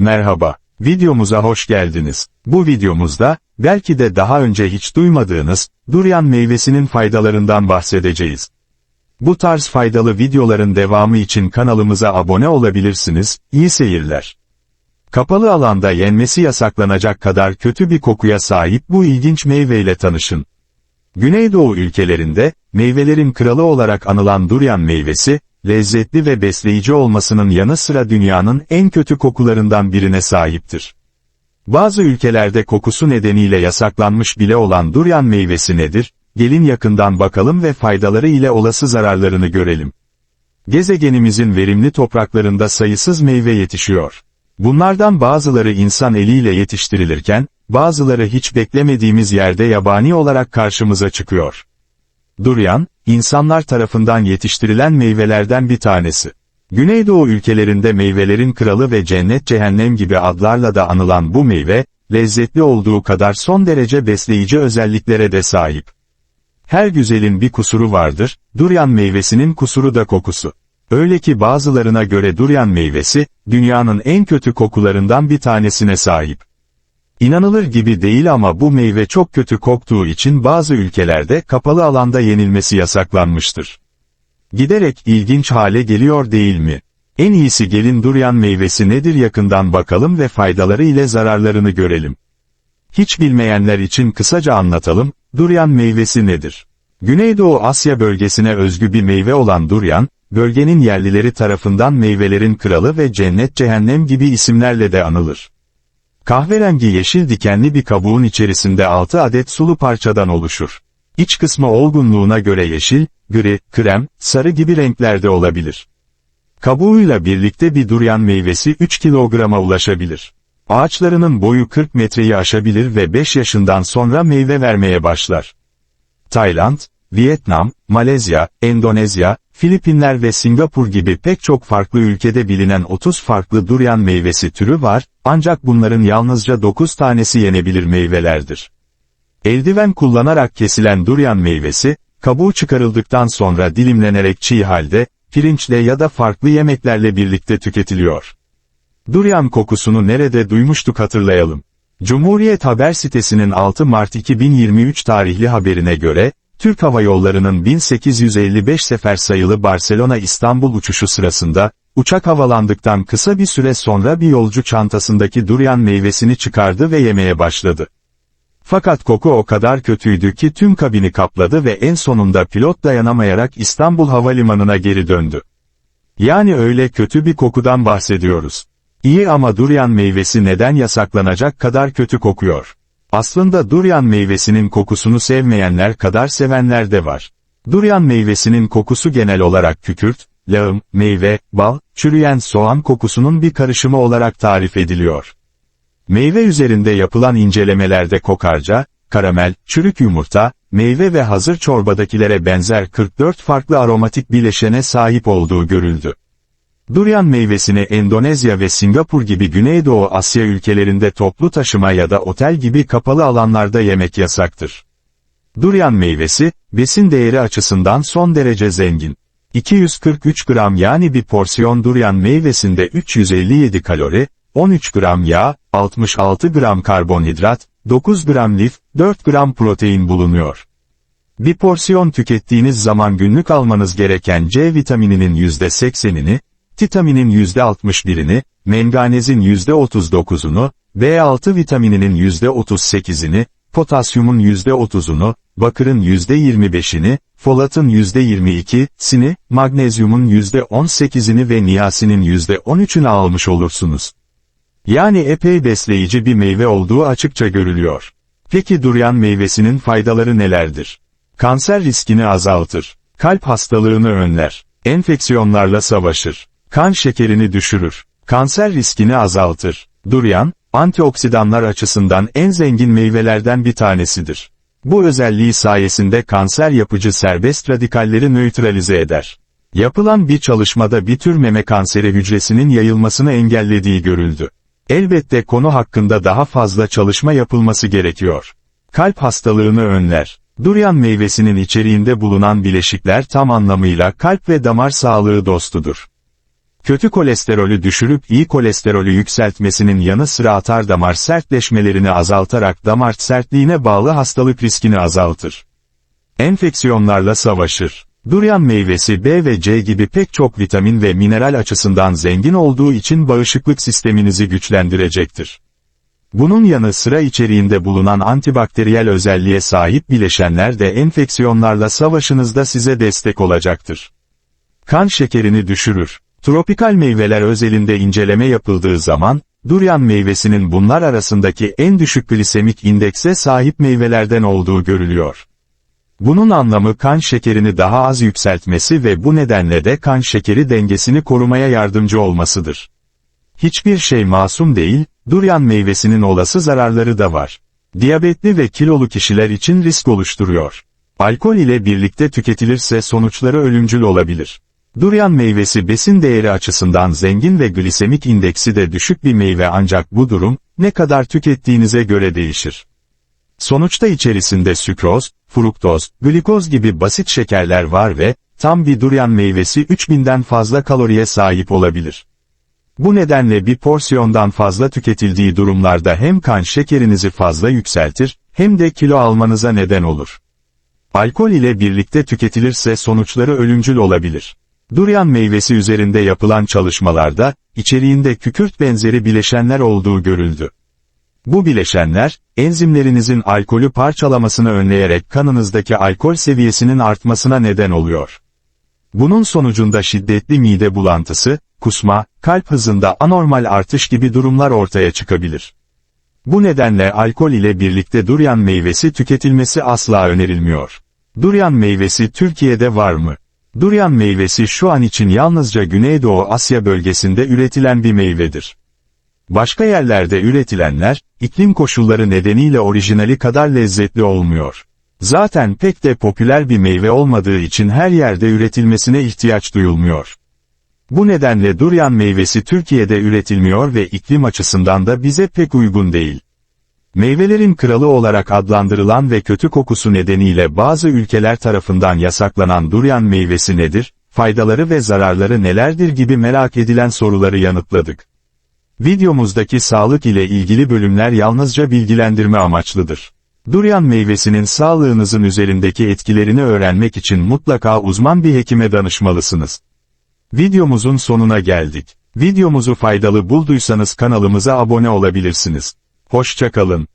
Merhaba, videomuza hoş geldiniz. Bu videomuzda, belki de daha önce hiç duymadığınız, durian meyvesinin faydalarından bahsedeceğiz. Bu tarz faydalı videoların devamı için kanalımıza abone olabilirsiniz, iyi seyirler. Kapalı alanda yenmesi yasaklanacak kadar kötü bir kokuya sahip bu ilginç meyveyle tanışın. Güneydoğu ülkelerinde, meyvelerin kralı olarak anılan durian meyvesi, lezzetli ve besleyici olmasının yanı sıra dünyanın en kötü kokularından birine sahiptir. Bazı ülkelerde kokusu nedeniyle yasaklanmış bile olan durian meyvesi nedir? Gelin yakından bakalım ve faydaları ile olası zararlarını görelim. Gezegenimizin verimli topraklarında sayısız meyve yetişiyor. Bunlardan bazıları insan eliyle yetiştirilirken, bazıları hiç beklemediğimiz yerde yabani olarak karşımıza çıkıyor. Durian, insanlar tarafından yetiştirilen meyvelerden bir tanesi. Güneydoğu ülkelerinde meyvelerin kralı ve cennet cehennem gibi adlarla da anılan bu meyve, lezzetli olduğu kadar son derece besleyici özelliklere de sahip. Her güzelin bir kusuru vardır, durian meyvesinin kusuru da kokusu. Öyle ki bazılarına göre durian meyvesi, dünyanın en kötü kokularından bir tanesine sahip. İnanılır gibi değil ama bu meyve çok kötü koktuğu için bazı ülkelerde kapalı alanda yenilmesi yasaklanmıştır. Giderek ilginç hale geliyor değil mi? En iyisi gelin durian meyvesi nedir yakından bakalım ve faydaları ile zararlarını görelim. Hiç bilmeyenler için kısaca anlatalım, durian meyvesi nedir? Güneydoğu Asya bölgesine özgü bir meyve olan durian, bölgenin yerlileri tarafından meyvelerin kralı ve cennet cehennem gibi isimlerle de anılır. Kahverengi yeşil dikenli bir kabuğun içerisinde 6 adet sulu parçadan oluşur. İç kısmı olgunluğuna göre yeşil, gri, krem, sarı gibi renklerde olabilir. Kabuğuyla birlikte bir durian meyvesi 3 kilograma ulaşabilir. Ağaçlarının boyu 40 metreyi aşabilir ve 5 yaşından sonra meyve vermeye başlar. Tayland, Vietnam, Malezya, Endonezya, Filipinler ve Singapur gibi pek çok farklı ülkede bilinen 30 farklı durian meyvesi türü var, ancak bunların yalnızca 9 tanesi yenebilir meyvelerdir. Eldiven kullanarak kesilen durian meyvesi, kabuğu çıkarıldıktan sonra dilimlenerek çiğ halde, pirinçle ya da farklı yemeklerle birlikte tüketiliyor. Durian kokusunu nerede duymuştuk hatırlayalım. Cumhuriyet Haber sitesinin 6 Mart 2023 tarihli haberine göre, Türk Hava Yolları'nın 1855 sefer sayılı Barcelona-İstanbul uçuşu sırasında, uçak havalandıktan kısa bir süre sonra bir yolcu çantasındaki durian meyvesini çıkardı ve yemeye başladı. Fakat koku o kadar kötüydü ki tüm kabini kapladı ve en sonunda pilot dayanamayarak İstanbul Havalimanı'na geri döndü. Yani öyle kötü bir kokudan bahsediyoruz. İyi ama durian meyvesi neden yasaklanacak kadar kötü kokuyor? Aslında durian meyvesinin kokusunu sevmeyenler kadar sevenler de var. Durian meyvesinin kokusu genel olarak kükürt, lağım, meyve, bal, çürüyen soğan kokusunun bir karışımı olarak tarif ediliyor. Meyve üzerinde yapılan incelemelerde kokarca, karamel, çürük yumurta, meyve ve hazır çorbadakilere benzer 44 farklı aromatik bileşene sahip olduğu görüldü. Durian meyvesini Endonezya ve Singapur gibi Güneydoğu Asya ülkelerinde toplu taşıma ya da otel gibi kapalı alanlarda yemek yasaktır. Durian meyvesi, besin değeri açısından son derece zengin. 243 gram yani bir porsiyon durian meyvesinde 357 kalori, 13 gram yağ, 66 gram karbonhidrat, 9 gram lif, 4 gram protein bulunuyor. Bir porsiyon tükettiğiniz zaman günlük almanız gereken C vitamininin %80'ini, titaminin %61'ini, menganezin %39'unu, B6 vitamininin %38'ini, potasyumun %30'unu, bakırın %25'ini, folatın %22'sini, magnezyumun %18'ini ve niyasinin %13'ünü almış olursunuz. Yani epey besleyici bir meyve olduğu açıkça görülüyor. Peki durian meyvesinin faydaları nelerdir? Kanser riskini azaltır. Kalp hastalığını önler. Enfeksiyonlarla savaşır. Kan şekerini düşürür. Kanser riskini azaltır. Durian, antioksidanlar açısından en zengin meyvelerden bir tanesidir. Bu özelliği sayesinde kanser yapıcı serbest radikalleri nötralize eder. Yapılan bir çalışmada bir tür meme kanseri hücresinin yayılmasını engellediği görüldü. Elbette konu hakkında daha fazla çalışma yapılması gerekiyor. Kalp hastalığını önler. Durian meyvesinin içeriğinde bulunan bileşikler tam anlamıyla kalp ve damar sağlığı dostudur. Kötü kolesterolü düşürüp iyi kolesterolü yükseltmesinin yanı sıra atar damar sertleşmelerini azaltarak damar sertliğine bağlı hastalık riskini azaltır. Enfeksiyonlarla savaşır. Durian meyvesi B ve C gibi pek çok vitamin ve mineral açısından zengin olduğu için bağışıklık sisteminizi güçlendirecektir. Bunun yanı sıra içeriğinde bulunan antibakteriyel özelliğe sahip bileşenler de enfeksiyonlarla savaşınızda size destek olacaktır. Kan şekerini düşürür. Tropikal meyveler özelinde inceleme yapıldığı zaman, durian meyvesinin bunlar arasındaki en düşük glisemik indekse sahip meyvelerden olduğu görülüyor. Bunun anlamı kan şekerini daha az yükseltmesi ve bu nedenle de kan şekeri dengesini korumaya yardımcı olmasıdır. Hiçbir şey masum değil, durian meyvesinin olası zararları da var. Diyabetli ve kilolu kişiler için risk oluşturuyor. Alkol ile birlikte tüketilirse sonuçları ölümcül olabilir. Durian meyvesi besin değeri açısından zengin ve glisemik indeksi de düşük bir meyve ancak bu durum, ne kadar tükettiğinize göre değişir. Sonuçta içerisinde sükroz, fruktoz, glikoz gibi basit şekerler var ve, tam bir durian meyvesi 3000'den fazla kaloriye sahip olabilir. Bu nedenle bir porsiyondan fazla tüketildiği durumlarda hem kan şekerinizi fazla yükseltir, hem de kilo almanıza neden olur. Alkol ile birlikte tüketilirse sonuçları ölümcül olabilir. Durian meyvesi üzerinde yapılan çalışmalarda, içeriğinde kükürt benzeri bileşenler olduğu görüldü. Bu bileşenler, enzimlerinizin alkolü parçalamasını önleyerek kanınızdaki alkol seviyesinin artmasına neden oluyor. Bunun sonucunda şiddetli mide bulantısı, kusma, kalp hızında anormal artış gibi durumlar ortaya çıkabilir. Bu nedenle alkol ile birlikte durian meyvesi tüketilmesi asla önerilmiyor. Durian meyvesi Türkiye'de var mı? Durian meyvesi şu an için yalnızca Güneydoğu Asya bölgesinde üretilen bir meyvedir. Başka yerlerde üretilenler, iklim koşulları nedeniyle orijinali kadar lezzetli olmuyor. Zaten pek de popüler bir meyve olmadığı için her yerde üretilmesine ihtiyaç duyulmuyor. Bu nedenle durian meyvesi Türkiye'de üretilmiyor ve iklim açısından da bize pek uygun değil. Meyvelerin kralı olarak adlandırılan ve kötü kokusu nedeniyle bazı ülkeler tarafından yasaklanan durian meyvesi nedir, faydaları ve zararları nelerdir gibi merak edilen soruları yanıtladık. Videomuzdaki sağlık ile ilgili bölümler yalnızca bilgilendirme amaçlıdır. Durian meyvesinin sağlığınızın üzerindeki etkilerini öğrenmek için mutlaka uzman bir hekime danışmalısınız. Videomuzun sonuna geldik. Videomuzu faydalı bulduysanız kanalımıza abone olabilirsiniz. Hoşçakalın.